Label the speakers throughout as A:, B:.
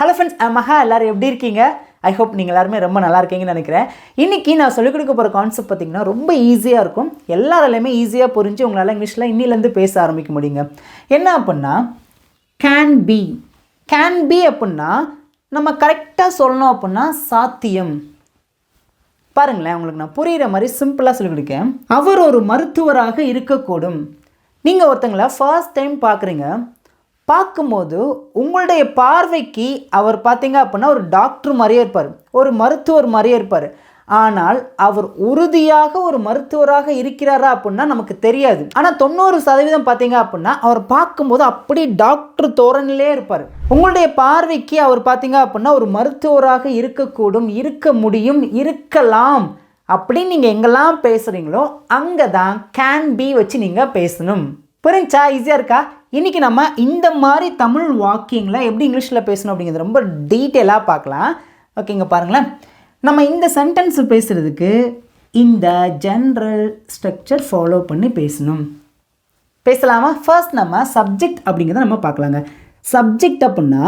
A: Hello friends மகா எல்லாரும் எப்படி இருக்கீங்க? ஐ ஹோப் நீங்கள் எல்லாருமே ரொம்ப நல்லா இருக்கீங்கன்னு நினைக்கிறேன். இன்றைக்கி நான் சொல்லிக் கொடுக்க போகிற கான்செப்ட் பார்த்தீங்கன்னா ரொம்ப ஈஸியாக இருக்கும். எல்லாராலையுமே ஈஸியாக புரிஞ்சு உங்களால் இங்கிலீஷில் இன்னிலேருந்து பேச ஆரம்பிக்க முடியுங்க. என்ன அப்படின்னா கேன் பி கேன் பி அப்படின்னா நம்ம கரெக்டாக சொல்லணும் அப்படின்னா சாத்தியம். பாருங்களேன் உங்களுக்கு நான் புரிகிற மாதிரி சிம்பிளாக சொல்லிக் கொடுக்கேன். அவர் ஒரு மருத்துவராக இருக்கக்கூடும். நீங்கள் ஒருத்தங்களை ஃபர்ஸ்ட் டைம் பார்க்குறீங்க. பார்க்கும்போது உங்களுடைய பார்வைக்கு அவர் பார்த்தீங்க அப்படின்னா ஒரு டாக்டர் மாதிரியே இருப்பார். ஒரு மருத்துவர் மாதிரியே இருப்பார். ஆனால் அவர் உறுதியாக ஒரு மருத்துவராக இருக்கிறாரா அப்படின்னா நமக்கு தெரியாது. ஆனால் தொண்ணூறு சதவீதம் பார்த்தீங்க அப்படின்னா அவர் பார்க்கும்போது அப்படி டாக்டர் தோரணிலே இருப்பார். உங்களுடைய பார்வைக்கு அவர் பார்த்தீங்க அப்படின்னா ஒரு மருத்துவராக இருக்கக்கூடும் இருக்க முடியும் இருக்கலாம் அப்படின்னு நீங்கள் எங்கெல்லாம் பேசுகிறீங்களோ அங்கே தான் கேன் பி வச்சு நீங்கள் பேசணும். புரிஞ்சா? ஈஸியாக இருக்கா? இன்றைக்கி நம்ம இந்த மாதிரி தமிழ் வாக்கிங்கில் எப்படி இங்கிலீஷில் பேசணும் அப்படிங்கிறது ரொம்ப டீட்டெயிலாக பார்க்கலாம். ஓகேங்க பாருங்களேன். நம்ம இந்த சென்டென்ஸ் பேசுகிறதுக்கு இந்த ஜென்ரல் ஸ்ட்ரக்சர் ஃபாலோ பண்ணி பேசணும். பேசலாமா? ஃபர்ஸ்ட் நம்ம சப்ஜெக்ட் அப்படிங்கிறத நம்ம பார்க்கலாங்க. சப்ஜெக்ட் அப்படின்னா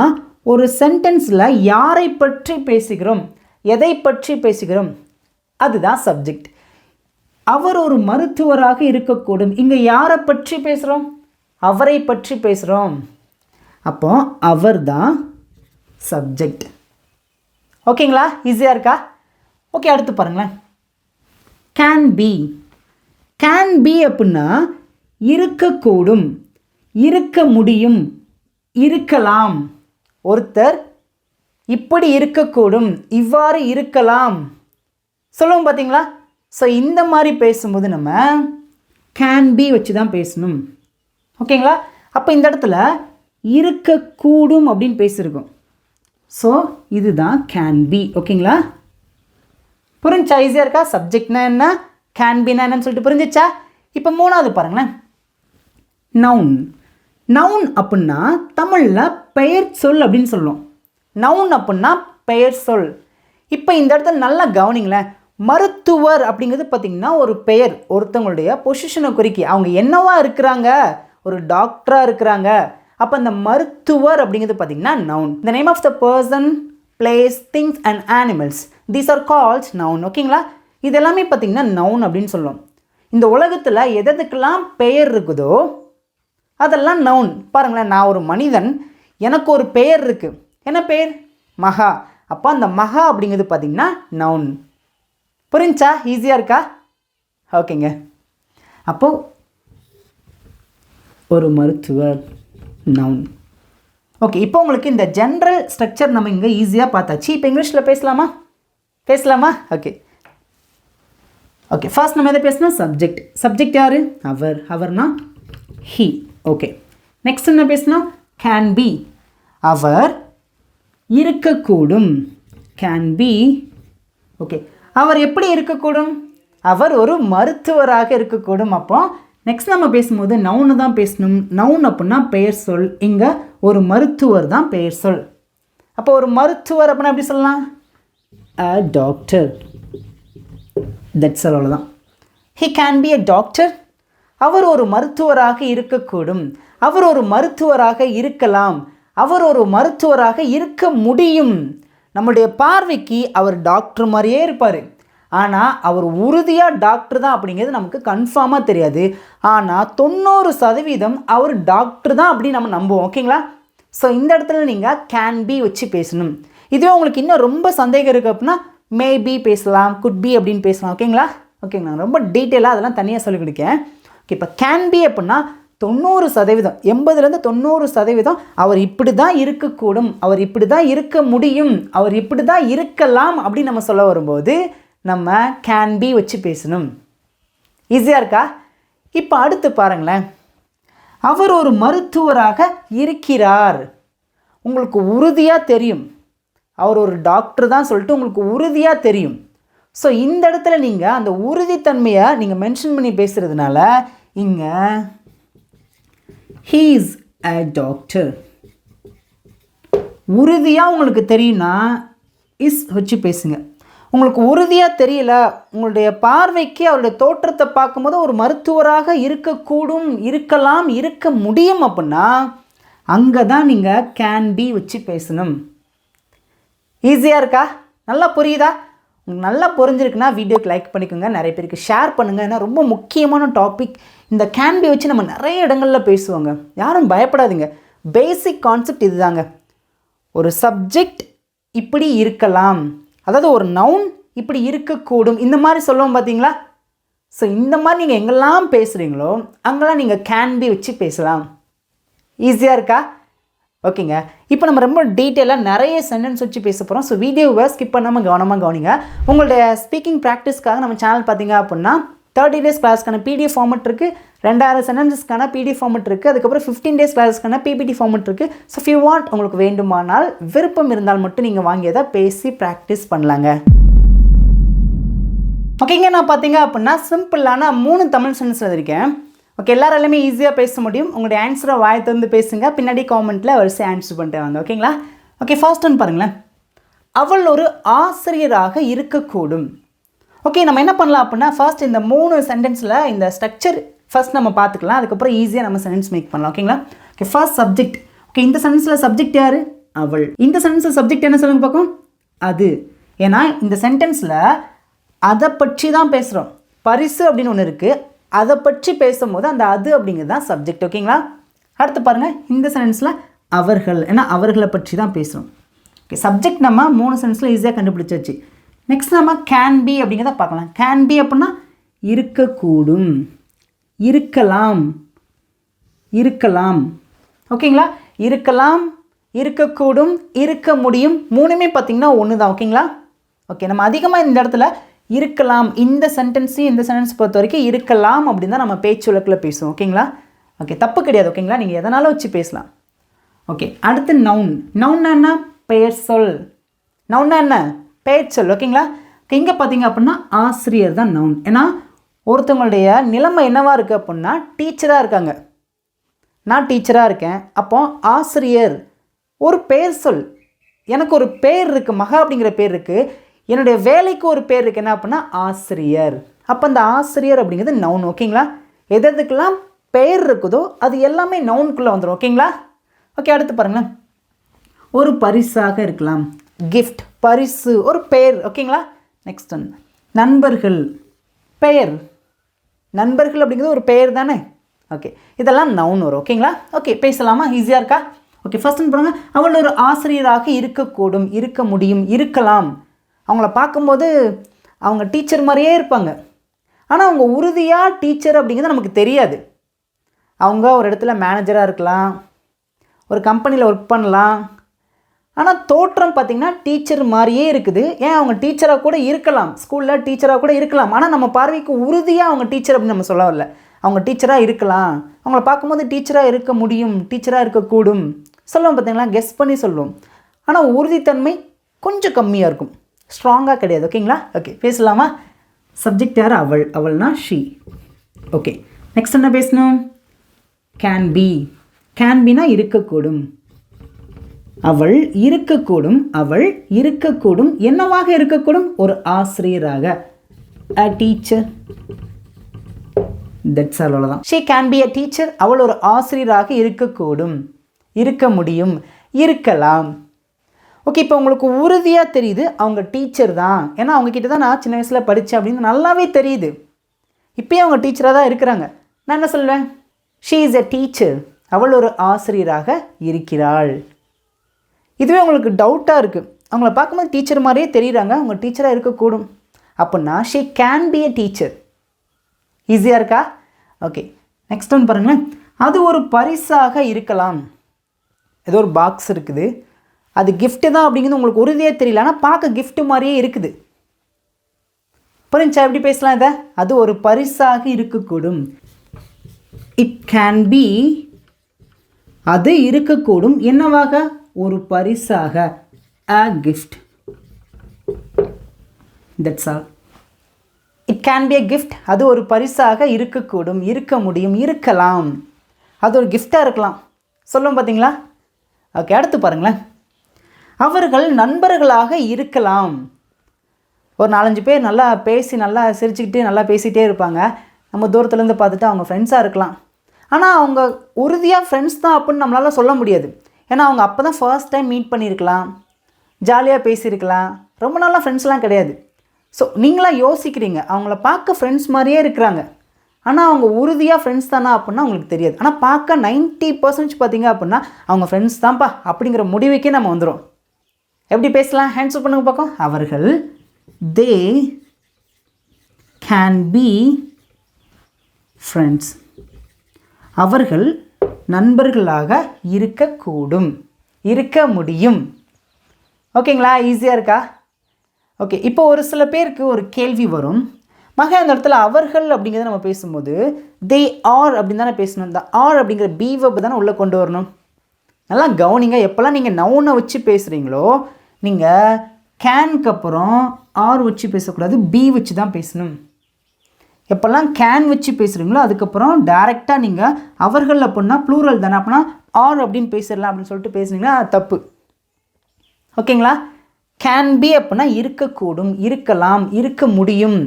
A: ஒரு சென்டென்ஸில் யாரை பற்றி பேசுகிறோம்? எதை பற்றி பேசுகிறோம்? அதுதான் சப்ஜெக்ட் அவர் ஒரு மருத்துவராக இருக்கக்கூடும். இங்கே யாரை பற்றி பேசுகிறோம் அவரை பற்றி பேசுகிறோம் அப்போ அவர் தான் சப்ஜெக்ட் ஓகேங்களா ஈஸியாக இருக்கா? ஓகே அடுத்து பாருங்களேன். கேன் பி கேன் பி அப்படின்னா இருக்கக்கூடும் இருக்க முடியும் இருக்கலாம். ஒருத்தர் இப்படி இருக்கக்கூடும் இவ்வாறு இருக்கலாம். சொல்லுவோம் பார்த்தீங்களா ஸோ இந்த மாதிரி பேசும்போது நம்ம கேன் பி வச்சு தான் பேசணும். ஓகேங்களா? அப்போ இந்த இடத்துல இருக்கக்கூடும் அப்படின்னு பேசியிருக்கோம் ஸோ இதுதான் கேன் பி ஓகேங்களா? புரிஞ்சா ஈஸியாக இருக்கா? சப்ஜெக்ட்னா என்ன? கேன் பின்னா என்னன்னு சொல்லிட்டு புரிஞ்சிச்சா? இப்போ மூணாவது பாருங்களேன். நவுன் நவுன் அப்படின்னா தமிழில் பெயர் சொல் அப்படின்னு சொல்லுவோம். நவுன் அப்படின்னா பெயர் சொல். இப்போ இந்த இடத்துல நல்லா கவனிங்களேன். மருத்துவர் அப்படிங்கிறது பார்த்திங்கன்னா ஒரு பெயர். ஒருத்தவங்களுடைய பொசிஷனை குறிக்கி. அவங்க என்னவா இருக்கிறாங்க? ஒரு டாக்டராக இருக்கிறாங்க. அப்போ அந்த மருத்துவர் அப்படிங்கிறது பார்த்திங்கன்னா noun the name of the person place things and animals these are calls noun ஓகேங்களா இதெல்லாமே பார்த்திங்கன்னா நவுன் அப்படின்னு சொல்லுவோம் இந்த உலகத்தில் எதுக்கெல்லாம் பெயர் இருக்குதோ அதெல்லாம் நவுன் பாருங்களேன் நான் ஒரு மனிதன் எனக்கு ஒரு பெயர் இருக்குது என்ன பெயர்? மகா. அப்போ அந்த மகா அப்படிங்கிறது பார்த்திங்கன்னா நவுன் புரிஞ்சா? ஈஸியாக இருக்கா? ஓகேங்க அப்போது ஒரு மருத்துவர் நவுன் ஓகே இப்போ உங்களுக்கு இந்த ஜென்ரல் ஸ்ட்ரக்சர் நம்ம இங்கே ஈஸியாக பார்த்தாச்சு. இப்போ இங்கிலீஷில் பேசலாமா? பேசலாமா? ஓகே ஓகே ஃபர்ஸ்ட் நம்ம எதை பேசணும் சப்ஜெக்ட் சப்ஜெக்ட் யார்? அவர். அவர்னா ஹி ஓகே நெக்ஸ்ட் என்ன பேசணும் கேன் பி அவர் இருக்கக்கூடும். கேன் பி ஓகே அவர் எப்படி இருக்கக்கூடும்? அவர் ஒரு மருத்துவராக இருக்கக்கூடும். அப்போ நெக்ஸ்ட் நம்ம பேசும்போது நவுனு தான் பேசணும். நவுன் அப்படின்னா பெயர் சொல். இங்கே ஒரு மருத்துவர் தான் பெயர் சொல். அப்போ ஒரு மருத்துவர் அப்படின்னா எப்படி சொல்லலாம்? அ டாக்டர் தட்ஸ் அவ்வளோதான் he can be a doctor அவர் ஒரு மருத்துவராக இருக்கக்கூடும். அவர் ஒரு மருத்துவராக இருக்கலாம். அவர் ஒரு மருத்துவராக இருக்க முடியும். நம்முடைய பார்வைக்கு அவர் டாக்டர் மாதிரியே இருப்பார். ஆனால் அவர் உறுதியாக டாக்டர் தான் அப்படிங்கிறது நமக்கு கன்ஃபார்மாக தெரியாது. ஆனால் தொண்ணூறு சதவீதம் அவர் டாக்டர் தான் அப்படின்னு நம்ம நம்புவோம். ஓகேங்களா ஸோ இந்த இடத்துல நீங்கள் கேன் பி வச்சு பேசணும். இதுவே உங்களுக்கு இன்னும் ரொம்ப சந்தேகம் இருக்குது அப்படின்னா மேபி பேசலாம் குட் பி அப்படின்னு பேசலாம். ஓகேங்களா ஓகேங்களா ரொம்ப டீட்டெயிலாக அதெல்லாம் தனியாக சொல்லிக் கொடுக்கேன். ஓகே இப்போ கேன் பி அப்படின்னா தொண்ணூறு சதவீதம் எண்பதுலேருந்து தொண்ணூறு சதவீதம் அவர் இப்படி தான் இருக்கக்கூடும் அவர் இப்படி தான் இருக்க முடியும் அவர் இப்படி தான் இருக்கலாம் அப்படின்னு நம்ம சொல்ல வரும்போது நம்ம கேன் பி வச்சு பேசணும். ஈஸியாக இருக்கா? இப்போ அடுத்து பாருங்களேன். அவர் ஒரு மருத்துவராக இருக்கிறார். உங்களுக்கு உறுதியாக தெரியும். அவர் ஒரு டாக்டர் தான் சொல்லிட்டு உங்களுக்கு உறுதியாக தெரியும். ஸோ இந்த இடத்துல நீங்கள் அந்த உறுதித்தன்மையை நீங்கள் மென்ஷன் பண்ணி பேசுகிறதுனால இங்கே ஹீஸ் அ டாக்டர் உறுதியாக உங்களுக்கு தெரியும்னா இஸ் வச்சு பேசுங்க. உங்களுக்கு உறுதியாக தெரியல உங்களுடைய பார்வைக்கு அவருடைய தோற்றத்தை பார்க்கும்போது ஒரு மருத்துவராக இருக்கக்கூடும் இருக்கலாம் இருக்க முடியும் அப்படின்னா அங்கே தான் நீங்கள் கேன் பி வச்சு பேசணும். ஈஸியாக இருக்கா? நல்லா புரியுதா? உங்களுக்கு நல்லா புரிஞ்சிருக்குன்னா வீடியோக்கு லைக் பண்ணிக்கோங்க. நிறைய பேருக்கு ஷேர் பண்ணுங்கள் ஏன்னா ரொம்ப முக்கியமான டாபிக் இந்த கேன்பி வச்சு நம்ம நிறைய இடங்களில் பேசுவாங்க. யாரும் பயப்படாதீங்க. பேசிக் கான்செப்ட் இதுதாங்க. ஒரு சப்ஜெக்ட் இப்படி இருக்கலாம். அதாவது ஒரு நவுன் இப்படி இருக்கக்கூடும். இந்த மாதிரி சொல்லுவோம் பார்த்தீங்களா ஸோ இந்த மாதிரி நீங்கள் எங்கெல்லாம் பேசுகிறீங்களோ அங்கெல்லாம் நீங்கள் கேன் பி வச்சு பேசலாம். ஈஸியாக இருக்கா? ஓகேங்க. இப்போ நம்ம ரொம்ப டீட்டெயிலாக நிறைய சென்டென்ஸ் வச்சு பேச போகிறோம் ஸோ வீடியோவை ஸ்கிப் பண்ணாமல் கவனமாக கவனிங்க. உங்களுடைய ஸ்பீக்கிங் ப்ராக்டிஸ்க்காக நம்ம சேனல் பார்த்தீங்க அப்படின்னா தேர்ட்டி டேஸ் கிளாஸ்க்கான பிடிஎஃப் ஃபார்மெட் இருக்குது ரெண்டாயிரம் சென்டென்சஸ்க்கான பிடிஎஃப் ஃபார்மெட் இருக்குது அதுக்கப்புறம் ஃபிஃப்டீன் டேஸ் கிளாஸ்க்கான பிபிடி ஃபார்மெட் இருக்குது ஸோ ஃபியூ வாண்ட் உங்களுக்கு வேண்டுமானால் விருப்பம் இருந்தால் மட்டும் நீங்கள் வாங்கியதை பேசி ப்ராக்டிஸ் பண்ணலாங்க. ஓகேங்க நான் பார்த்தீங்க அப்படின்னா சிம்பிளான மூணு தமிழ் சென்டென்ஸ் எழுதியிருக்கேன். ஓகே எல்லாராலுமே ஈஸியாக பேச முடியும். உங்களுடைய ஆன்சரை வாயை திறந்து பேசுங்க. பின்னாடி காமெண்ட்டில் வரிசை ஆன்சர் பண்ணிட்டு வாங்க. ஓகேங்களா ஓகே ஃபர்ஸ்ட் ஒன் பாருங்களேன். அவள் ஒரு ஆசிரியராக இருக்கக்கூடும். ஓகே நம்ம என்ன பண்ணலாம் அப்படின்னா ஃபர்ஸ்ட் இந்த மூணு சென்டென்ஸில் இந்த ஸ்ட்ரக்சர் ஃபர்ஸ்ட் நம்ம பார்த்துக்கலாம். அதுக்கப்புறம் ஈஸியாக நம்ம சென்டென்ஸ் மேக் பண்ணலாம். ஓகேங்களா ஓகே ஃபர்ஸ்ட் சப்ஜெக்ட் ஓகே இந்த சென்டென்ஸில் சப்ஜெக்ட் யார்? அவள். இந்த சென்டென்ஸில் சப்ஜெக்ட் என்ன சொல்லுங்க பார்க்கும் அது. ஏன்னா இந்த சென்டென்ஸில் அதை பற்றி தான் பேசுகிறோம் பரிசு அப்படின்னு ஒன்று இருக்குது அதை பற்றி பேசும்போது அந்த அது அப்படிங்கிறது தான் சப்ஜெக்ட் ஓகேங்களா அடுத்து பாருங்கள் இந்த சென்டென்ஸில் அவர்கள். ஏன்னா அவர்களை பற்றி தான் பேசுகிறோம் ஓகே சப்ஜெக்ட் நம்ம மூணு சென்டென்ஸில் ஈஸியாக கண்டுபிடிச்சாச்சு. நெக்ஸ்ட் நம்ம கேன் பி அப்படிங்கிறத பார்க்கலாம். கேன் பி அப்படின்னா இருக்கக்கூடும். இருக்கலாம். இருக்கலாம். ஓகேங்களா? இருக்கலாம் இருக்கக்கூடும் இருக்க முடியும். மூணுமே பார்த்திங்கன்னா ஒன்று தான் ஓகேங்களா? ஓகே நம்ம அதிகமாக இந்த இடத்துல இருக்கலாம். இந்த சென்டென்ஸையும் இந்த சென்டென்ஸ் பொறுத்த வரைக்கும் இருக்கலாம் அப்படின்னு தான் நம்ம பேச்சு வழக்கில் பேசுவோம். ஓகேங்களா? ஓகே தப்பு கிடையாது. ஓகேங்களா? நீங்கள் எதனாலும் வச்சு பேசலாம். ஓகே அடுத்து நவுன் நவுன் என்ன? பெயர் சொல். நவுன்னா என்ன? பெயர் சொல் ஓகேங்களா இங்கே பார்த்தீங்க அப்படின்னா ஆசிரியர் தான் நவுன் ஏன்னா ஒருத்தவங்களுடைய நிலைமை என்னவாக இருக்குது அப்படின்னா டீச்சராக இருக்காங்க. நான் டீச்சராக இருக்கேன். அப்போ ஆசிரியர் ஒரு பெயர் சொல். எனக்கு ஒரு பேர் இருக்குது மகா அப்படிங்கிற பேர் இருக்குது என்னுடைய வேலைக்கு ஒரு பேர் இருக்குது என்ன அப்படின்னா ஆசிரியர். அப்போ அந்த ஆசிரியர் அப்படிங்கிறது நவுன் ஓகேங்களா? எது எதுக்கெல்லாம் பெயர் இருக்குதோ அது எல்லாமே நவுனுக்குள்ளே வந்துடும் ஓகேங்களா? ஓகே அடுத்து பாருங்களேன். ஒரு பரிசாக இருக்கலாம். கிஃப்ட் பரிசு ஒரு பெயர் ஓகேங்களா நெக்ஸ்ட் ஒன் நண்பர்கள். பெயர். நண்பர்கள் அப்படிங்கிறது ஒரு பெயர் தானே? ஓகே இதெல்லாம் நவுன் வரும் ஓகேங்களா ஓகே பேசலாமா? ஈஸியாக இருக்கா? ஓகே ஃபர்ஸ்ட் பாருங்கள் அவள் ஒரு ஆசிரியராக இருக்கக்கூடும் இருக்க முடியும் இருக்கலாம். அவங்கள பார்க்கும்போது அவங்க டீச்சர் மாதிரியே இருப்பாங்க. ஆனால் அவங்க உறுதியாக டீச்சர் அப்படிங்கிறது நமக்கு தெரியாது. அவங்க ஒரு இடத்துல மேனேஜராக இருக்கலாம். ஒரு கம்பெனியில் ஒர்க் பண்ணலாம். ஆனால் தோற்றம் பார்த்திங்கன்னா டீச்சர் மாதிரியே இருக்குது. ஏன் அவங்க டீச்சராக கூட இருக்கலாம்? ஸ்கூலில் டீச்சராக கூட இருக்கலாம். ஆனால் நம்ம பார்வைக்கு உறுதியாக அவங்க டீச்சர் அப்படின்னு நம்ம சொல்ல வரல. அவங்க டீச்சராக இருக்கலாம். அவங்கள பார்க்கும்போது டீச்சராக இருக்க முடியும் டீச்சராக இருக்கக்கூடும் சொல்லுவோம் பார்த்திங்களா கெஸ் பண்ணி சொல்லுவோம். ஆனால் உறுதித்தன்மை கொஞ்சம் கம்மியாக இருக்கும். ஸ்ட்ராங்காக கிடையாது. ஓகேங்களா ஓகே பேசலாமா? சப்ஜெக்ட் யார்? அவள். அவள்னா ஷீ ஓகே நெக்ஸ்ட் என்ன பேசணும்? கேன் பி கேன் பினா இருக்கக்கூடும். அவள் இருக்கக்கூடும் அவள் இருக்கக்கூடும் என்னவாக இருக்கக்கூடும்? ஒரு ஆசிரியராக. அ டீச்சர் தட்ஸ் அவ்வளோதான் she can be a teacher அவள் ஒரு ஆசிரியராக இருக்கக்கூடும். இருக்க முடியும். இருக்கலாம். ஓகே இப்போ உங்களுக்கு உறுதியாக தெரியுது அவங்க டீச்சர் தான். ஏன்னா அவங்க கிட்ட தான் நான் சின்ன வயசில் படித்தேன் அப்படின்னு நல்லாவே தெரியுது. இப்போயும் அவங்க டீச்சராக தான் இருக்கிறாங்க. நான் என்ன சொல்வேன்? ஷீ இஸ் எ டீச்சர் அவள் ஒரு ஆசிரியராக இருக்கிறாள். இதுவே உங்களுக்கு டவுட்டாக இருக்குது அவங்கள பார்க்கும்போது டீச்சர் மாதிரியே தெரியுறாங்க. அவங்க டீச்சராக இருக்கக்கூடும். அப்படின்னா she can be a teacher ஈஸியாக இருக்கா? ஓகே நெக்ஸ்ட் ஒன் பாருங்களேன். அது ஒரு பரிசாக இருக்கலாம். ஏதோ ஒரு பாக்ஸ் இருக்குது. அது கிஃப்ட்டு தான் அப்படிங்கிறது உங்களுக்கு உறுதியாக தெரியல. ஆனால் பார்க்க கிஃப்ட்டு மாதிரியே இருக்குது. புரிஞ்சா எப்படி பேசலாம் இதை? அது ஒரு பரிசாக இருக்கக்கூடும். இட் கேன் பி அது இருக்கக்கூடும். என்னவாக? ஒரு பரிசாக a gift that's all it can be a gift அது ஒரு பரிசாக இருக்கக்கூடும் இருக்க முடியும் இருக்கலாம். அது ஒரு கிஃப்டாக இருக்கலாம். சொல்லும் பார்த்தீங்களா ஓகே அடுத்து பாருங்களேன். அவர்கள் நண்பர்களாக இருக்கலாம். ஒரு நாலஞ்சு பேர் நல்லா பேசி நல்லா சிரிச்சுக்கிட்டு நல்லா பேசிகிட்டே இருப்பாங்க. நம்ம தூரத்துலேருந்து பார்த்துட்டு அவங்க ஃப்ரெண்ட்ஸாக இருக்கலாம். ஆனால் அவங்க உறுதியாக ஃப்ரெண்ட்ஸ் தான் அப்படின்னு நம்மளால் சொல்ல முடியாது. ஏன்னா அவங்க அப்போ தான் ஃபர்ஸ்ட் டைம் மீட் பண்ணியிருக்கலாம் ஜாலியாக பேசியிருக்கலாம் ரொம்ப நாளாக ஃப்ரெண்ட்ஸ்லாம் கிடையாது. ஸோ நீங்களாம் யோசிக்கிறீங்க. அவங்கள பார்க்க ஃப்ரெண்ட்ஸ் மாதிரியே இருக்கிறாங்க. ஆனால் அவங்க உறுதியாக ஃப்ரெண்ட்ஸ் தானா அப்படின்னா அவங்களுக்கு தெரியாது. ஆனால் பார்க்க நைன்ட்டி பர்சன்டேஜ் பார்த்தீங்க அப்படின்னா அவங்க ஃப்ரெண்ட்ஸ் தான்ப்பா அப்படிங்கிற முடிவுக்கே நம்ம வந்துடும் எப்படி பேசலாம்? ஹேண்ட்ஸ் பண்ணுங்க பார்க்கும் அவர்கள் தே கேன் பி ஃப்ரெண்ட்ஸ் அவர்கள் நண்பர்களாக இருக்கக்கூடும். இருக்க முடியும். ஓகேங்களா? ஈஸியாக இருக்கா? ஓகே இப்போ ஒரு சில பேருக்கு ஒரு கேள்வி வரும். மக அந்த இடத்துல அவர்கள் அப்படிங்கிறத நம்ம பேசும்போது தே ஆர் அப்படின்னு தானே பேசணும். இந்த ஆர் அப்படிங்கிற பி தானே உள்ளே கொண்டு வரணும். நல்லா கவனிங்க. எப்போல்லாம் நீங்கள் நவுனை வச்சு பேசுகிறீங்களோ நீங்கள் கேனுக்கு அப்புறம் ஆர் வச்சு பேசக்கூடாது பி வச்சு தான் பேசணும். எப்போல்லாம் கேன் வச்சு பேசுகிறீங்களோ அதுக்கப்புறம் டேரெக்டாக நீங்கள் அவர்கள் அப்படின்னா ப்ளூரல் தானே. அப்படின்னா ஆர் அப்படின்னு பேசிடலாம் அப்படின்னு சொல்லிட்டு பேசுனீங்கன்னா தப்பு. ஓகேங்களா? கேன் பி அப்படின்னா இருக்கக்கூடும் இருக்கலாம் இருக்க முடியும்.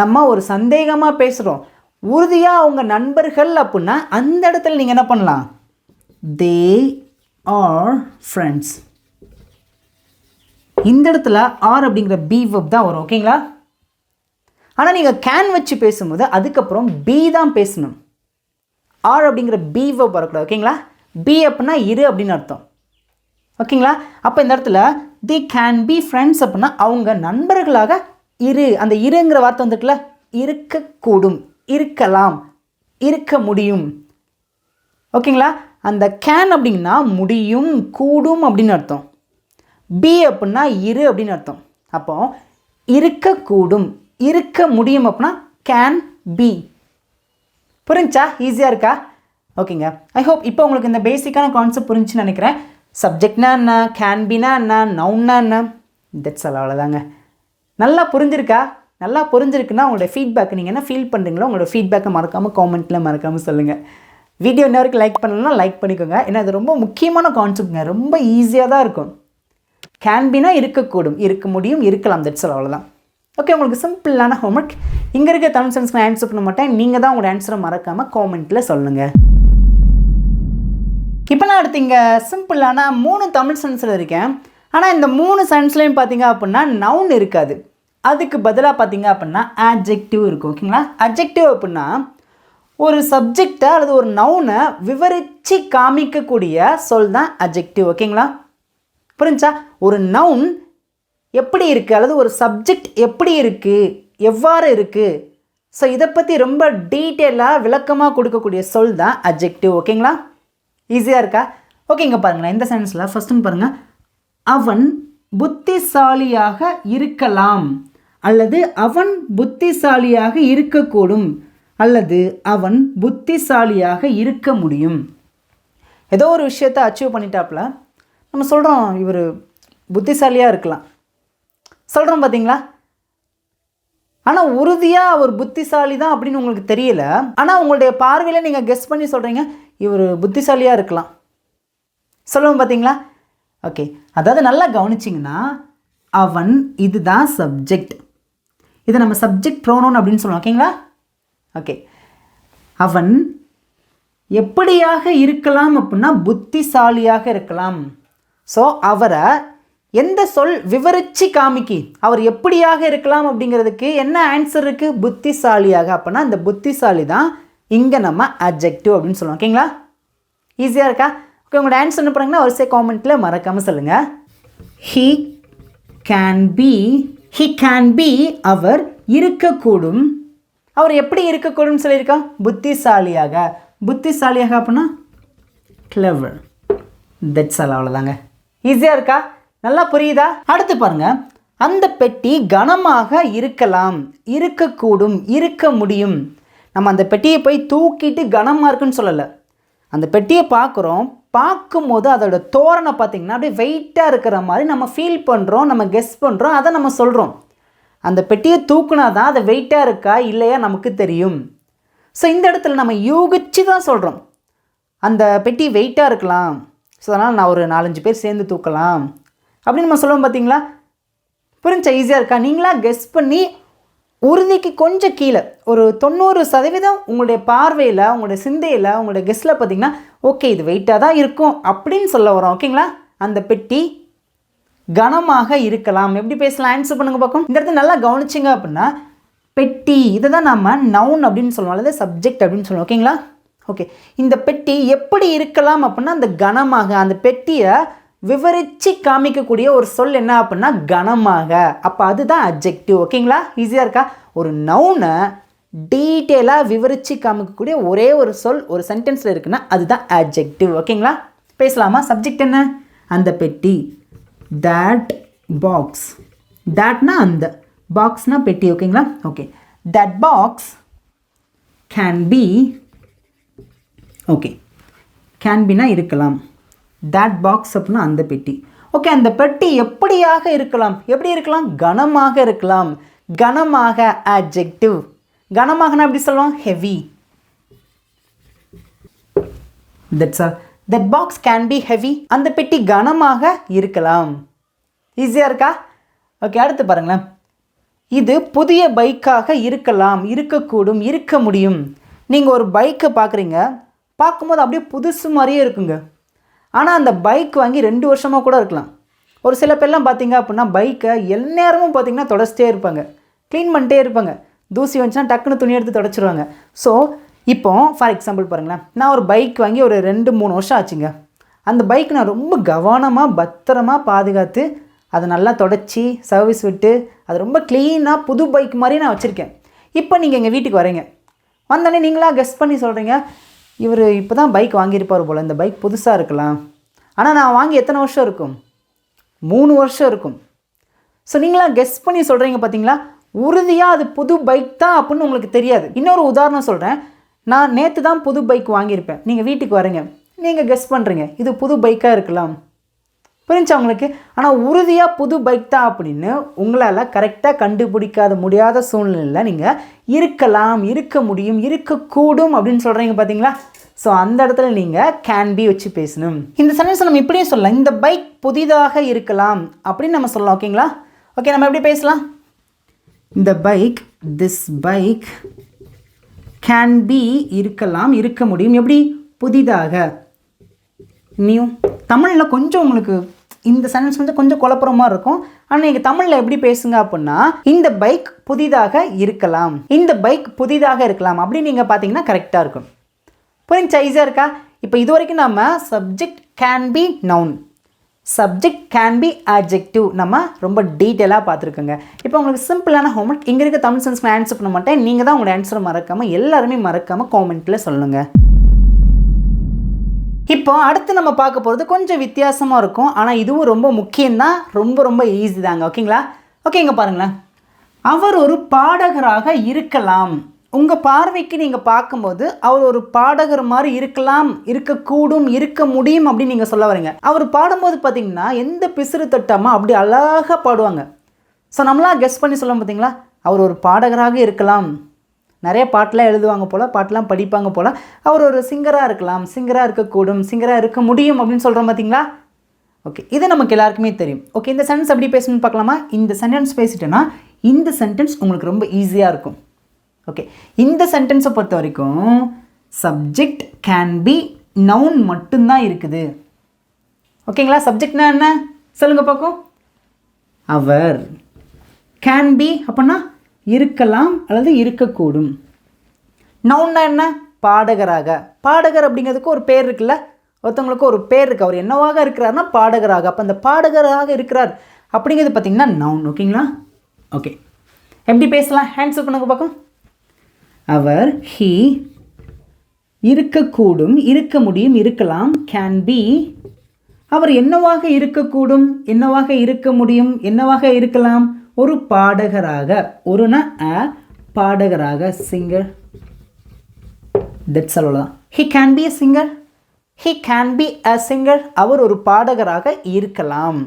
A: நம்ம ஒரு சந்தேகமாக பேசுகிறோம் உறுதியாக அவங்க நண்பர்கள் அப்படின்னா அந்த இடத்துல நீங்கள் என்ன பண்ணலாம்? தே ஆர் ஃப்ரெண்ட்ஸ் இந்த இடத்துல ஆர் அப்படிங்கிற பி வெப் தான் வரும். ஓகேங்களா? ஆனால் நீங்கள் கேன் வச்சு பேசும்போது அதுக்கப்புறம் பி தான் பேசணும். ஆர் அப்படிங்கிற பி வரக்கூடாது ஓகேங்களா பி அப்படின்னா இரு அப்படின்னு அர்த்தம். ஓகேங்களா அப்போ இந்த இடத்துல தி கேன் பி ஃப்ரெண்ட்ஸ் அப்படின்னா அவங்க நண்பர்களாக இரு. அந்த இருங்கிற வார்த்தை வந்துட்டுல இருக்கக்கூடும் இருக்கலாம் இருக்க முடியும். ஓகேங்களா அந்த கேன் அப்படின்னா முடியும் கூடும் அப்படின்னு அர்த்தம். பி அப்படின்னா இரு அப்படின்னு அர்த்தம். அப்போ இருக்கக்கூடும் இருக்க முடியும் அப்படின்னா கேன் பி புரிஞ்சா ஈஸியாக இருக்கா? ஓகேங்க ஐ ஹோப் இப்போ உங்களுக்கு இந்த பேசிக்கான கான்செப்ட் புரிஞ்சுன்னு நினைக்கிறேன். சப்ஜெக்ட்னா என்ன? கேன் பினா என்ன? நவுன்னா என்ன? தட்ஸ் அல் அவ்வளோதாங்க நல்லா புரிஞ்சிருக்கா? நல்லா புரிஞ்சிருக்குன்னா உங்களோட ஃபீட்பேக் நீங்கள் என்ன ஃபீல் பண்ணுறீங்களோ உங்களோட ஃபீட்பேக்கை மறக்காமல் காமெண்ட்டில் மறக்காமல் சொல்லுங்கள் வீடியோ இன்ன வரைக்கும் லைக் பண்ணலன்னா லைக் பண்ணிக்கோங்க. ஏன்னா இது ரொம்ப முக்கியமான கான்செப்ட்ங்க ரொம்ப ஈஸியாக தான் இருக்கும். கேன்பினா இருக்கக்கூடும். இருக்க முடியும் இருக்கலாம். தட்ஸ் அவ்வளோதான் ஓகே உங்களுக்கு சிம்பிளான ஹோம்ஒர்க் இங்கே இருக்க தமிழ் சென்ஸ் நான் ஆன்சர் பண்ண மாட்டேன். நீங்கள் தான் உங்களோட ஆன்சரை மறக்காமல் காமெண்ட்டில் சொல்லுங்கள் இப்போ நான் அடுத்து இங்கே சிம்பிளான மூணு தமிழ் சென்ஸில் இருக்கேன். ஆனால் இந்த மூணு சென்ஸ்லையும் பார்த்தீங்க அப்படின்னா நவுன் இருக்காது. அதுக்கு பதிலாக பார்த்தீங்க அப்படின்னா ஆப்ஜெக்டிவ் இருக்கும் ஓகேங்களா அப்ஜெக்டிவ் அப்படின்னா ஒரு சப்ஜெக்டை அல்லது ஒரு நவுனை விவரித்து காமிக்கக்கூடிய சொல் தான் அப்ஜெக்டிவ் ஓகேங்களா புரிஞ்சா? ஒரு நவுன் எப்படி இருக்குது அல்லது ஒரு சப்ஜெக்ட் எப்படி இருக்குது எவ்வாறு இருக்குது ஸோ இதை பற்றி ரொம்ப டீட்டெயிலாக விளக்கமாக கொடுக்கக்கூடிய சொல் தான் அப்ஜெக்டிவ் ஓகேங்களா ஈஸியாக இருக்கா? ஓகேங்க பாருங்களேன் இந்த சென்ஸில் ஃபஸ்ட்டுன்னு பாருங்கள் அவன் புத்திசாலியாக இருக்கலாம். அல்லது அவன் புத்திசாலியாக இருக்கக்கூடும். அல்லது அவன் புத்திசாலியாக இருக்க முடியும். ஏதோ ஒரு விஷயத்தை அச்சீவ் பண்ணிட்டாப்புல நம்ம சொல்கிறோம் இவர் புத்திசாலியாக இருக்கலாம். சொல்கிறோம் பார்த்தீங்களா ஆனால் உறுதியாக அவர் புத்திசாலி தான் அப்படின்னு உங்களுக்கு தெரியல. ஆனால் உங்களுடைய பார்வையில் நீங்கள் கெஸ் பண்ணி சொல்கிறீங்க இவர் புத்திசாலியாக இருக்கலாம். சொல்லுவோம் பார்த்தீங்களா ஓகே அதாவது நல்லா கவனிச்சிங்கன்னா அவன் இதுதான் சப்ஜெக்ட் இதை நம்ம சப்ஜெக்ட் ப்ரோனோன் அப்படின்னு சொல்லுவோம் ஓகேங்களா ஓகே அவன் எப்படியாக இருக்கலாம் அப்படின்னா புத்திசாலியாக இருக்கலாம். ஸோ அவரை எந்த சொல் விவரித்து காமிக்கி? அவர் எப்படியாக இருக்கலாம் அப்படிங்கிறதுக்கு என்ன ஆன்சர் இருக்குது புத்திசாலியாக. அப்படின்னா இந்த புத்திசாலி தான் இங்கே நம்ம அப்ஜெக்டிவ் அப்படின்னு சொல்லுவோம். ஓகேங்களா? ஈஸியாக இருக்கா? ஓகே உங்களோட ஆன்சர் என்ன பண்ணுங்கன்னா வரிசை காமெண்ட்டில் மறக்காமல் சொல்லுங்கள் he can be he can be அவர் இருக்கக்கூடும். அவர் எப்படி இருக்கக்கூடும் சொல்லியிருக்கா? புத்திசாலியாக. புத்திசாலியாக அப்படின்னா கிளவர் தட்ஸ் ஆல் அவ்வளோதாங்க ஈஸியாக இருக்கா? நல்லா புரியுதா? அடுத்து பாருங்க. அந்த பெட்டி கனமாக இருக்கலாம் இருக்கக்கூடும் இருக்க முடியும். நம்ம அந்த பெட்டியை போய் தூக்கிட்டு கனமாக இருக்குன்னு சொல்லலை. அந்த பெட்டியை பார்க்குறோம். பார்க்கும்போது அதோட தோரணை பார்த்திங்கன்னா அப்படியே வெயிட்டாக இருக்கிற மாதிரி நம்ம ஃபீல் பண்ணுறோம் நம்ம கெஸ் பண்ணுறோம் அதை நம்ம சொல்கிறோம் அந்த பெட்டியை தூக்குனா தான் அது வெயிட்டாக இருக்கா இல்லையா நமக்கு தெரியும். ஸோ இந்த இடத்துல நம்ம யூகிச்சு தான் சொல்கிறோம் அந்த பெட்டி வெயிட்டாக இருக்கலாம். ஸோ அதனால் நான் ஒரு நாலஞ்சு பேர் சேர்ந்து தூக்கலாம். அப்படின்னு நம்ம சொல்லுவோம் பார்த்தீங்களா புரிஞ்சா ஈஸியாக இருக்கா? நீங்களாக கெஸ் பண்ணி உறுதிக்கு கொஞ்சம் கீழே ஒரு தொண்ணூறு சதவீதம் உங்களுடைய பார்வையில் உங்களுடைய சிந்தையில் உங்களுடைய கெஸ்ட்டில் பார்த்தீங்கன்னா ஓகே இது வெயிட்டாக தான் இருக்கும் அப்படின்னு சொல்ல வரோம் ஓகேங்களா அந்த பெட்டி கனமாக இருக்கலாம். எப்படி பேசலாம்? ஆன்சர் பண்ணுங்க பார்க்கும் இந்த இடத்துல நல்லா கவனிச்சிங்க அப்படின்னா பெட்டி இதை தான் நம்ம நவுன் அப்படின்னு சொல்லுவோம் அல்லது சப்ஜெக்ட் அப்படின்னு சொல்லுவோம் ஓகேங்களா ஓகே இந்த பெட்டி எப்படி இருக்கலாம் அப்படின்னா அந்த கனமாக அந்த பெட்டியை விவரித்து காமிக்கக்கூடிய ஒரு சொல் என்ன அப்படின்னா கனமாக. அப்போ அதுதான் அப்ஜெக்டிவ் ஓகேங்களா ஈஸியாக இருக்கா? ஒரு நவுனை டீட்டெயிலாக விவரித்து காமிக்கக்கூடிய ஒரே ஒரு சொல் ஒரு சென்டென்ஸில் இருக்குன்னா அதுதான் அப்ஜெக்டிவ் ஓகேங்களா பேசலாமா? சப்ஜெக்ட் என்ன? அந்த பெட்டி. தட் பாக்ஸ் தேட்னா அந்த. பாக்ஸ்னால் பெட்டி ஓகேங்களா okay that box can be okay can பினா இருக்கலாம். தட் பாக்ஸ் அப்படின்னா அந்த பெட்டி. ஓகே அந்த பெட்டி எப்படியாக இருக்கலாம்? எப்படி இருக்கலாம்? கனமாக இருக்கலாம். கனமாக அட்ஜெக்டிவ் கனமாகனா எப்படி சொல்லுவோம்? Heavy that's all that box can be heavy அந்த பெட்டி கனமாக இருக்கலாம். ஈஸியாக இருக்கா? ஓகே அடுத்து பாருங்களேன். இது புதிய பைக்காக இருக்கலாம். இருக்கக்கூடும் இருக்க முடியும். நீங்கள் ஒரு பைக்கை பார்க்குறீங்க பார்க்கும்போது அப்படியே புதுசு மாதிரியே இருக்குங்க. ஆனால் அந்த பைக் வாங்கி ரெண்டு வருஷமாக கூட இருக்கலாம். ஒரு சில பேர்லாம் பார்த்தீங்க அப்படின்னா பைக்கை எந்நேரமும் பார்த்தீங்கன்னா தொடச்சிட்டே இருப்பாங்க. க்ளீன் பண்ணிட்டே இருப்பாங்க. தூசி வந்துச்சுன்னா டக்குன்னு துணி எடுத்து தொடச்சிருவாங்க. ஸோ இப்போ ஃபார் எக்ஸாம்பிள் பாருங்களேன். நான் ஒரு பைக் வாங்கி ஒரு ரெண்டு மூணு வருஷம் ஆச்சுங்க. அந்த பைக் நான் ரொம்ப கவனமாக பத்திரமா பாதுகாத்து அதை நல்லா தொடச்சி சர்வீஸ் விட்டு அது ரொம்ப க்ளீனாக புது பைக் மாதிரி நான் வச்சுருக்கேன். இப்போ நீங்கள் எங்கள் வீட்டுக்கு வரீங்க. வந்தோடனே நீங்களாக கெஸ் பண்ணி சொல்கிறீங்க இவர் இப்போ தான் பைக் வாங்கியிருப்பார் போல். இந்த பைக் புதுசாக இருக்கலாம். ஆனால் நான் வாங்கி எத்தனை வருஷம் இருக்கும்? மூணு வருஷம் இருக்கும். ஸோ நீங்களாம் கெஸ் பண்ணி சொல்கிறீங்க பார்த்தீங்களா உறுதியாக அது புது பைக் தான் அப்படின்னு உங்களுக்கு தெரியாது. இன்னொரு உதாரணம் சொல்கிறேன் நான் நேற்று தான் புது பைக் வாங்கியிருப்பேன். நீங்கள் வீட்டுக்கு வரீங்க. நீங்கள் கெஸ் பண்ணுறீங்க இது புது பைக்காக இருக்கலாம். புரிஞ்சா உங்களுக்கு? ஆனால் உறுதியாக புது பைக் தான் அப்படின்னு உங்களால் கரெக்டாக கண்டுபிடிக்காத முடியாத சூழ்நிலையில் நீங்கள் இருக்கலாம் இருக்க முடியும் இருக்கக்கூடும் அப்படின்னு சொல்கிறீங்க பார்த்தீங்களா ஸோ அந்த இடத்துல நீங்கள் கேன் பி வச்சு பேசணும். இந்த சென்டென்ஸ் நம்ம இப்படியே சொல்லலாம். இந்த பைக் புதிதாக இருக்கலாம் அப்படின்னு நம்ம சொல்லலாம் ஓகேங்களா ஓகே நம்ம எப்படி பேசலாம்? இந்த bike this bike can be இருக்கலாம் இருக்க முடியும். எப்படி? புதிதாக. நியூ தமிழில் கொஞ்சம் உங்களுக்கு இந்த சென்டென்ஸ் வந்து கொஞ்சம் குழப்புற மாதிரி இருக்கும். ஆனால் நீங்கள் தமிழில் எப்படி பேசுங்க அப்படின்னா இந்த பைக் புதிதாக இருக்கலாம். இந்த பைக் புதிதாக இருக்கலாம் அப்படின்னு நீங்கள் பார்த்தீங்கன்னா கரெக்டாக இருக்கும். புரிஞ்சா ஈஸியாக இருக்கா? இப்போ இது வரைக்கும் நம்ம subject can be noun subject can be adjective நம்ம ரொம்ப டீட்டெயிலாக பார்த்துருக்கோங்க. இப்போ உங்களுக்கு சிம்பிளான ஹோம்ஒர்க் இங்கே இருக்க தமிழ் சென்ஸ் நான் ஆன்சர் பண்ண மாட்டேன். நீங்கள் தான் உங்களோட ஆன்சர் மறக்காமல் எல்லாருமே மறக்காமல் காமெண்ட்டில் சொல்லுங்கள் இப்போ அடுத்து நம்ம பார்க்க போகிறது கொஞ்சம் வித்தியாசமாக இருக்கும். ஆனால் இதுவும் ரொம்ப முக்கியம்தான். ரொம்ப ரொம்ப ஈஸி தாங்க. ஓகேங்களா? ஓகேங்க பாருங்களேன். அவர் ஒரு பாடகராக இருக்கலாம். உங்கள் பார்வைக்கு நீங்கள் பார்க்கும்போது அவர் ஒரு பாடகர் மாதிரி இருக்கலாம் இருக்கக்கூடும் இருக்க முடியும் அப்படின்னு நீங்கள் சொல்ல வரீங்க. அவர் பாடும்போது பார்த்தீங்கன்னா எந்த பிசுறு தட்டாமல் அப்படி அழகாக பாடுவாங்க. ஸோ நம்மளாம் கெஸ் பண்ணி சொல்ல பார்த்தீங்களா அவர் ஒரு பாடகராக இருக்கலாம். நிறைய பாட்டெலாம் எழுதுவாங்க போல் பாட்டெலாம் படிப்பாங்க போல். அவர் ஒரு சிங்கராக இருக்கலாம் சிங்கராக இருக்கக்கூடும் சிங்கராக இருக்க முடியும் அப்படின்னு சொல்கிறோம் பார்த்தீங்களா ஓகே இது நமக்கு எல்லாருக்குமே தெரியும். ஓகே இந்த சென்டென்ஸ் எப்படி பேசணும்னு பார்க்கலாமா? இந்த சென்டென்ஸ் பேசிட்டேன்னா இந்த சென்டென்ஸ் உங்களுக்கு ரொம்ப ஈஸியாக இருக்கும். ஓகே இந்த சென்டென்ஸை பொறுத்த வரைக்கும் சப்ஜெக்ட் கேன் பி நவுன் மட்டும்தான் இருக்குது. ஓகேங்களா சப்ஜெக்ட்னா என்ன? சொல்லுங்கள் பார்க்கும் அவர் கேன் பி அப்படின்னா இருக்கலாம் அல்லது இருக்கக்கூடும். நவுன்னா என்ன? பாடகராக. பாடகர் அப்படிங்கிறதுக்கு ஒரு பேர் இருக்குல்ல? ஒருத்தவங்களுக்கு ஒரு பேர் இருக்குது அவர் என்னவாக இருக்கிறார்னா பாடகராக. அப்போ அந்த பாடகராக இருக்கிறார் அப்படிங்கிறது பார்த்தீங்கன்னா நவுன் ஓகேங்களா? ஓகே. எப்படி பேசலாம்? ஹேண்ட்ஸ் பண்ணுங்க பார்க்கும் அவர் ஹீ இருக்கக்கூடும் இருக்க முடியும் இருக்கலாம் கேன் பி அவர் என்னவாக இருக்கக்கூடும் என்னவாக இருக்க முடியும் என்னவாக இருக்கலாம்? ஒரு பாடகராக ஒருனா அ பாடகராக சிங்கர் தட்ஸ் அவ்வளோதான் he can be a singer he can be a singer அவர் ஒரு பாடகராக இருக்கலாம்.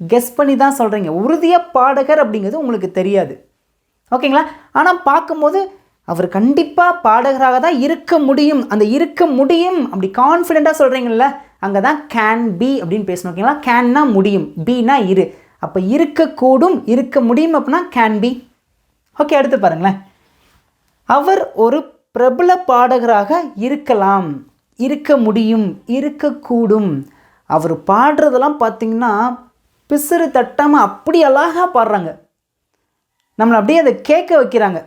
A: கெஸ் பண்ணி தான் சொல்கிறீங்க உறுதியாக பாடகர் அப்படிங்கிறது உங்களுக்கு தெரியாது. ஓகேங்களா? ஆனால் பார்க்கும்போது அவர் கண்டிப்பாக பாடகராக தான் இருக்க முடியும். அந்த இருக்க முடியும் அப்படி கான்ஃபிடெண்ட்டாக சொல்கிறீங்கள அங்கே தான் கேன் பி அப்படின்னு பேசணும். ஓகேங்களா? கேன்னா முடியும். பீனா இரு. அப்போ இருக்கக்கூடும் இருக்க முடியும் அப்படின்னா கேன் பி ஓகே அடுத்து பாருங்களேன். அவர் ஒரு பிரபல பாடகராக இருக்கலாம். இருக்க முடியும் இருக்கக்கூடும். அவர் பாடுறதெல்லாம் பார்த்திங்கன்னா பிசுறு தட்டாமல் அப்படி அழகாக பாடுறாங்க. நம்மளை அப்படியே அதை கேட்க வைக்கிறாங்க.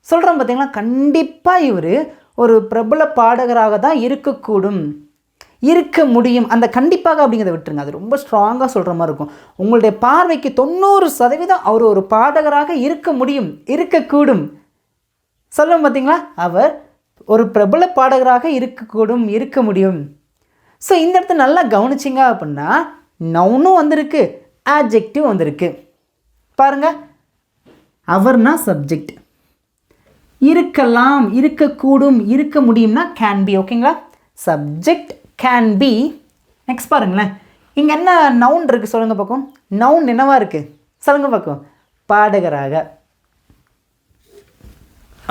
A: சொல்கிறோம் பார்த்திங்கன்னா கண்டிப்பாக இவர் ஒரு பிரபல பாடகராக தான் இருக்கக்கூடும். இருக்க முடியும். அந்த கண்டிப்பாக அப்படிங்கிறத விட்டுருங்க. அது ரொம்ப ஸ்ட்ராங்காக சொல்கிற மாதிரி இருக்கும். உங்களுடைய பார்வைக்கு தொண்ணூறு சதவீதம் அவர் ஒரு பாடகராக இருக்க முடியும் இருக்கக்கூடும். சொல்லும் பார்த்தீங்களா அவர் ஒரு பிரபல பாடகராக இருக்கக்கூடும் இருக்க முடியும். ஸோ இந்த இடத்த நல்லா கவனிச்சிங்க அப்படின்னா நவுனும் வந்திருக்கு ஆப்ஜெக்டிவ் வந்திருக்கு. பாருங்க. அவர்னா சப்ஜெக்ட் இருக்கலாம் இருக்கக்கூடும் இருக்க முடியும்னா கேன் பி ஓகேங்களா சப்ஜெக்ட் கேன் பி நெக்ஸ்ட் பாருங்களேன். இங்கே என்ன நவுன் இருக்குது சொல்லுங்கள் பக்கம் நவுன் என்னவாக இருக்குது சொல்லுங்கள் பக்கம் பாடகராக.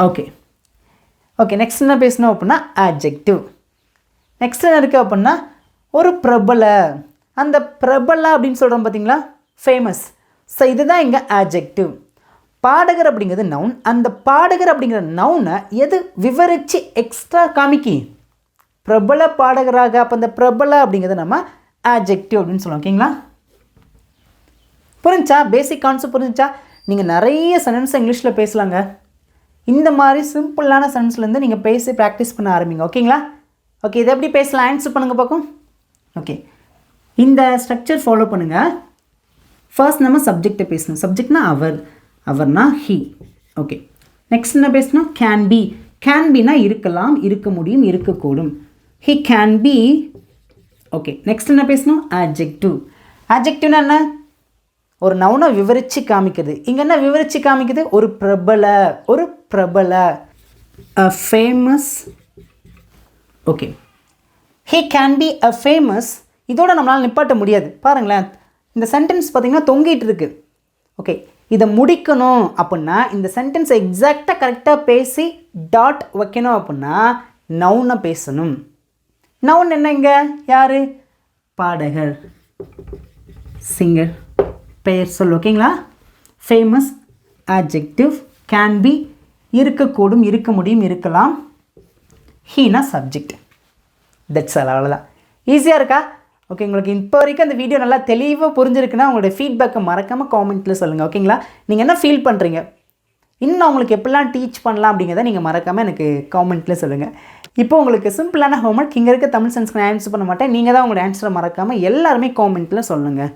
A: ஓகே ஓகே நெக்ஸ்ட் என்ன பேசணும் அப்படின்னா ஆப்ஜெக்டிவ் நெக்ஸ்ட் என்ன இருக்குது அப்படின்னா ஒரு பிரபல. அந்த பிரபல அப்படின்னு சொல்கிறோம் பார்த்தீங்களா? ஃபேமஸ் ஸோ இதுதான் இங்கே ஆப்ஜெக்டிவ் பாடகர் அப்படிங்கிறது நவுன் அந்த பாடகர் அப்படிங்கிற நவுனை எது விவரித்து எக்ஸ்ட்ரா காமிக்கி? பிரபல பாடகராக அப்போ அந்த பிரபல அப்படிங்கிறத நம்ம ஆஜெக்டிவ் அப்படின்னு சொல்லுவோம் ஓகேங்களா புரிஞ்சா? பேசிக் கான்செப்ட் புரிஞ்சுச்சா நீங்கள் நிறைய சென்டென்ஸ் இங்கிலீஷில் பேசலாங்க. இந்த மாதிரி சிம்பிளான சென்டென்ஸ்லேருந்து நீங்கள் பேசி ப்ராக்டிஸ் பண்ண ஆரம்பிங்க ஓகேங்களா ஓகே இதை எப்படி பேசலாம்? ஆன்சர் பண்ணுங்கள் பார்க்கும் ஓகே இந்த ஸ்ட்ரக்சர் ஃபாலோ பண்ணுங்கள் ஃபர்ஸ்ட் நம்ம சப்ஜெக்டை பேசணும். சப்ஜெக்ட்னா அவர். அவர்னா ஹி ஓகே நெக்ஸ்ட் என்ன பேசணும்? கேன் பி கேன் பினா இருக்கலாம் இருக்க முடியும் இருக்கக்கூடும். He can be okay next என்ன பேசணும்? ஆப்ஜெக்டிவ் ஆப்ஜெக்டிவ்னா என்ன? ஒரு நவுனை விவரித்து காமிக்கிறது. இங்கே என்ன விவரித்து காமிக்குது? ஒரு பிரபல ஒரு பிரபல a famous okay he can be a famous இதோட நம்மளால் நிப்பாட்ட முடியாது. பாருங்களேன் இந்த சென்டென்ஸ் பார்த்திங்கன்னா தொங்கிட்டு இருக்கு. ஓகே இதை முடிக்கணும் அப்படின்னா இந்த சென்டென்ஸை எக்ஸாக்டாக கரெக்டாக பேசி டாட் வைக்கணும் அப்படின்னா நவுனை பேசணும். நவுன் என்னங்க யார்? பாடகர். சிங்கர் பெயர் சொல் ஓகேங்களா? ஃபேமஸ் adjective கேன் பி இருக்கக்கூடும் இருக்க முடியும் இருக்கலாம். ஹீனா சப்ஜெக்ட் தட்ஸ் ஆல் அவ்வளோதான் ஈஸியாக இருக்கா? ஓகே உங்களுக்கு இப்போ வரைக்கும் அந்த வீடியோ நல்லா தெளிவாக புரிஞ்சிருக்குன்னா உங்களுடைய ஃபீட்பேக்கை மறக்காமல் காமெண்ட்டில் சொல்லுங்கள் ஓகேங்களா? நீங்கள் என்ன ஃபீல் பண்ணுறீங்க இன்னும் உங்களுக்கு எப்படிலாம் டீச் பண்ணலாம் அப்படிங்கிறத நீங்கள் மறக்காமல் எனக்கு காமெண்ட்டில் சொல்லுங்கள் இப்போ உங்களுக்கு சிம்பிளான ஹோம்ஒர்க் இங்கே இருக்க தமிழ் சென்ஸ்க்கு நான் ஆன்சர் பண்ண மாட்டேன். நீங்கள் தான் உங்களோட ஆன்சரை மறக்காமல் எல்லாருமே காமெண்ட்டில் சொல்லுங்கள்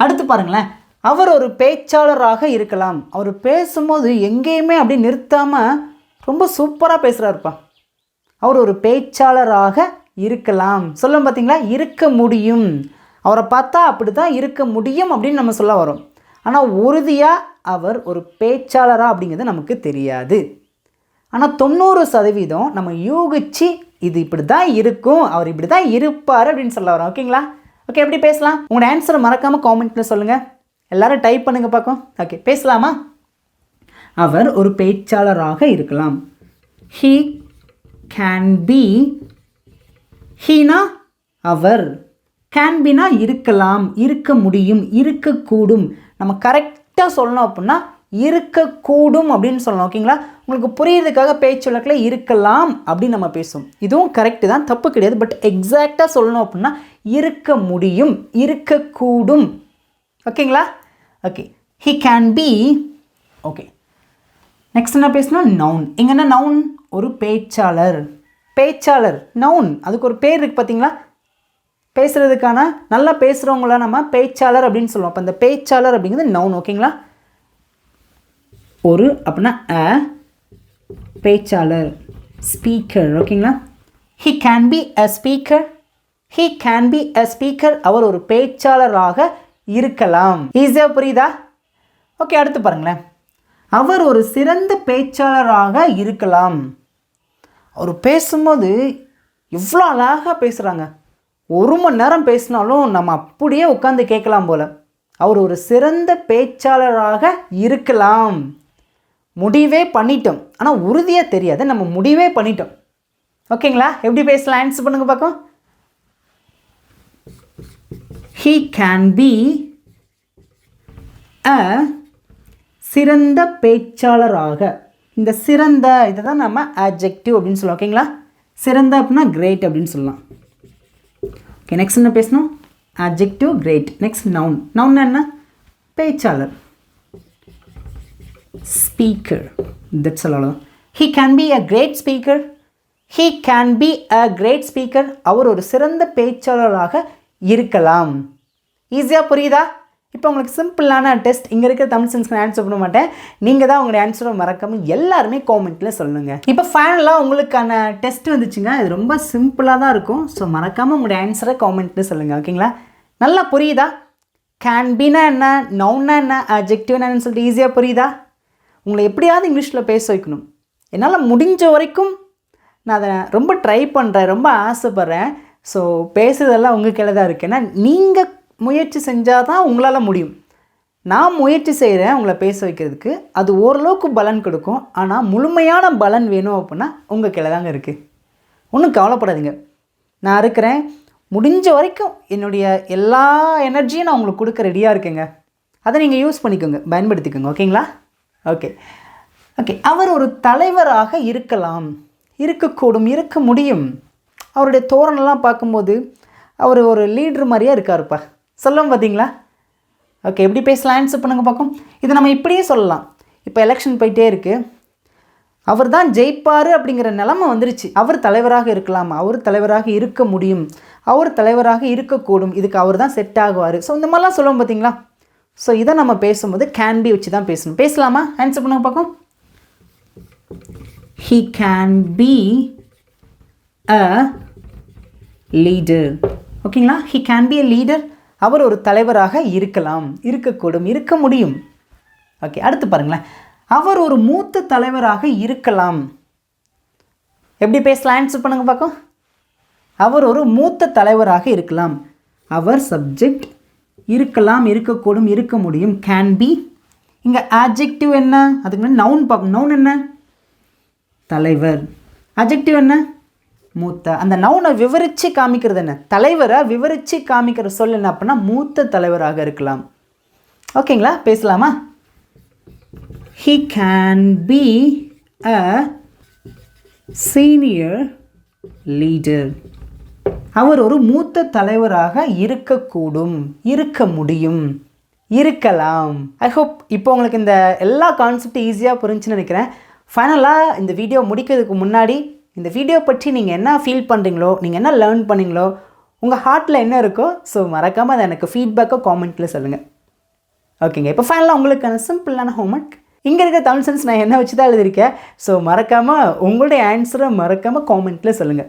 A: அடுத்து பாருங்களேன். அவர் ஒரு பேச்சாளராக இருக்கலாம். அவர் பேசும்போது எங்கேயுமே அப்படி நிறுத்தாமல் ரொம்ப சூப்பராக பேசுகிறாருப்பா அவர் ஒரு பேச்சாளராக இருக்கலாம். சொல்லும் பார்த்தீங்களா இருக்க முடியும். அவரை பார்த்தா அப்படி தான் இருக்க முடியும் அப்படின்னு நம்ம சொல்ல வரோம் ஆனால் உறுதியாக அவர் ஒரு பேச்சாளராக அப்படிங்கிறது நமக்கு தெரியாது. ஆனால் தொண்ணூறு சதவீதம் நம்ம யூகிச்சு இது இப்படி தான் இருக்கும் அவர் இப்படி தான் இருப்பார் அப்படின்னு சொல்ல வரோம். ஓகேங்களா ஓகே எப்படி பேசலாம்? உங்களோட ஆன்சரை மறக்காமல் காமெண்ட்டில் சொல்லுங்கள் எல்லாரும் டைப் பண்ணுங்கள் பார்க்கும் ஓகே பேசலாமா? அவர் ஒரு பேச்சாளராக இருக்கலாம். ஹீ கேன் பி ஹீனா அவர். கேன் பினா இருக்கலாம் இருக்க முடியும் இருக்கக்கூடும். நம்ம கரெக்ட் கரெக்டாக சொல்லணும் அப்படின்னா இருக்கக்கூடும் அப்படின்னு சொல்லணும் ஓகேங்களா? உங்களுக்கு புரியுறதுக்காக பேச்சு வழக்கில் இருக்கலாம் அப்படின்னு நம்ம பேசுவோம். இதுவும் கரெக்டு தான் தப்பு கிடையாது பட் எக்ஸாக்டாக சொல்லணும் அப்படின்னா இருக்க முடியும் இருக்கக்கூடும். ஓகேங்களா? Okay he can be okay next என்ன பேசணும் நவுன் எங்கன்னா என்ன நவுன் ஒரு பேச்சாளர். பேச்சாளர் நவுன் அதுக்கு ஒரு பேர் இருக்குது பார்த்தீங்களா பேசுகிறதுக்கான நல்லா பேசுகிறவங்கள நம்ம பேச்சாளர் அப்படின்னு சொல்லுவோம். அப்போ அந்த பேச்சாளர் அப்படிங்கிறது நவுன் ஓகேங்களா? ஒரு அப்படின்னா அ பேச்சாளர் ஸ்பீக்கர் ஓகேங்களா? He can be a speaker he can be a speaker அவர் ஒரு பேச்சாளராக இருக்கலாம். ஈஸியாக புரியுதா? ஓகே அடுத்து பாருங்களேன். அவர் ஒரு சிறந்த பேச்சாளராக இருக்கலாம். அவர் பேசும்போது எவ்வளோ அழகாக பேசுகிறாங்க ஒரு மணி நேரம் பேசினாலும் நம்ம அப்படியே உட்காந்து கேட்கலாம் போல். அவர் ஒரு சிறந்த பேச்சாளராக இருக்கலாம். முடிவே பண்ணிட்டோம். ஆனால் உறுதியாக தெரியாது. நம்ம முடிவே பண்ணிட்டோம். ஓகேங்களா? எப்படி பேசலாம்? ஆன்சர் பண்ணுங்க பார்க்கும் ஹீ கேன் பி அ சிறந்த பேச்சாளராக. இந்த சிறந்த இதை தான் நம்ம adjective அப்படின்னு சொல்லலாம் ஓகேங்களா? சிறந்த அப்படின்னா கிரேட் அப்படின்னு சொல்லலாம். ஓகே நெக்ஸ்ட் என்ன பேசணும்? Adjective great next noun noun என்ன பேச்சாளர். ஸ்பீக்கர் தட்ஸ் அவ்வளோ he can be a great speaker he can be a great speaker அவர் ஒரு சிறந்த பேச்சாளராக இருக்கலாம். ஈஸியாக புரியுதா? இப்போ உங்களுக்கு சிம்பிளான டெஸ்ட் இங்கே இருக்கிற தமிழ் சென்ஸ்க்கு ஆன்சர் பண்ண மாட்டேன். நீங்கள் தான் உங்களுடைய ஆன்சரை மறக்காமல் எல்லாருமே காமெண்ட்டில் சொல்லுங்கள் இப்போ ஃபைனலாக உங்களுக்கான டெஸ்ட் வந்துச்சுங்க. இது ரொம்ப சிம்பிளாக தான் இருக்கும். ஸோ மறக்காமல் உங்களுடைய ஆன்சரை காமெண்ட்டில் சொல்லுங்கள் ஓகேங்களா நல்லா புரியுதா? கேன் பீனா என்ன? நவுன்னா என்ன? அஜெக்டிவ்னா என்னன்னு சொல்லிட்டு ஈஸியாக புரியுதா? உங்களை எப்படியாவது இங்கிலீஷில் பேச வைக்கணும். என்னால் முடிஞ்ச வரைக்கும் நான் அதை ரொம்ப ட்ரை பண்ணுறேன் ரொம்ப ஆசைப்பட்றேன். ஸோ பேசுறதெல்லாம் உங்கள் கையில் தான் இருக்குது ஏன்னா நீங்கள் முயற்சி செஞ்சால் தான் உங்களால் முடியும். நான் முயற்சி செய்கிறேன் உங்களை பேச வைக்கிறதுக்கு. அது ஓரளவுக்கு பலன் கொடுக்கும். ஆனால் முழுமையான பலன் வேணும் அப்படின்னா உங்கள் கையில் தாங்க இருக்குது ஒன்றும் கவலைப்படாதீங்க. நான் இருக்கிறேன். முடிஞ்ச வரைக்கும் என்னுடைய எல்லா எனர்ஜியும் நான் உங்களுக்கு கொடுக்க ரெடியாக இருக்கேங்க. அதை நீங்கள் யூஸ் பண்ணிக்கோங்க. பயன்படுத்திக்கோங்க. ஓகேங்களா ஓகே ஓகே அவர் ஒரு தலைவராக இருக்கலாம். இருக்கக்கூடும் இருக்க முடியும். அவருடைய தோரணெல்லாம் பார்க்கும்போது அவர் ஒரு லீடர் மாதிரியே இருக்காருப்பா. சொல்லுவோம் பார்த்தீங்களா ஓகே எப்படி பேசலாம்? ஆன்சர் பண்ணுங்க பார்க்கும் இதை நம்ம இப்படியே சொல்லலாம். இப்போ எலெக்ஷன் போயிட்டே இருக்குது அவர் தான் ஜெயிப்பார் அப்படிங்கிற நிலமை வந்துருச்சு. அவர் தலைவராக இருக்கலாம். அவர் தலைவராக இருக்க முடியும். அவர் தலைவராக இருக்கக்கூடும். இதுக்கு அவர் தான் செட் ஆகுவார். ஸோ இந்த மாதிரிலாம் சொல்லுவோம் பார்த்தீங்களா ஸோ இதை நம்ம பேசும்போது கேன் பி வச்சு தான் பேசணும். பேசலாமா? ஆன்சர் பண்ணுங்க பார்க்கும் he can be a leader ஓகேங்களா he can be a leader அவர் ஒரு தலைவராக இருக்கலாம் இருக்கக்கூடும் இருக்க முடியும். ஓகே அடுத்து பாருங்களேன். அவர் ஒரு மூத்த தலைவராக இருக்கலாம். எப்படி பேசலாம் ஆன்சர் பண்ணுங்க பார்க்கும் அவர் ஒரு மூத்த தலைவராக இருக்கலாம். அவர் சப்ஜெக்ட் இருக்கலாம் இருக்கக்கூடும் இருக்க முடியும் கேன் பி இங்கே ஆப்ஜெக்டிவ் என்ன? அதுக்கு முன்னாடி நவுன் பார்க்கணும். நவுன் என்ன? தலைவர். அஜெக்டிவ் என்ன? மூத்த அந்த நவுனை விவரித்து காமிக்கிறது என்ன? தலைவரை விவரித்து காமிக்கிற சொல் என்ன அப்படின்னா மூத்த தலைவராக இருக்கலாம். ஓகேங்களா? பேசலாமா? He can be a senior leader அவர் ஒரு மூத்த தலைவராக இருக்கக்கூடும் இருக்க முடியும் இருக்கலாம். ஐ ஹோப் இப்போ உங்களுக்கு இந்த எல்லா கான்செப்டும் ஈஸியாக புரிஞ்சுன்னு நினைக்கிறேன். ஃபைனலாக இந்த வீடியோ முடிக்கிறதுக்கு முன்னாடி இந்த வீடியோ பற்றி நீங்கள் என்ன ஃபீல் பண்ணுறீங்களோ நீங்கள் என்ன லேர்ன் பண்ணீங்களோ உங்கள் ஹார்ட்டில் என்ன இருக்கோ ஸோ மறக்காமல் அதை எனக்கு ஃபீட்பேக்கோ காமெண்ட்டில் சொல்லுங்கள் ஓகேங்க இப்போ ஃபைனலாக உங்களுக்கான சிம்பிளான ஹோம்ஒர்க் இங்கே இருக்க தமிழ் சென்ஸ் நான் என்ன வச்சு தான் எழுதியிருக்கேன்? ஸோ மறக்காமல் உங்களுடைய ஆன்சரை மறக்காமல் காமெண்ட்டில் சொல்லுங்கள்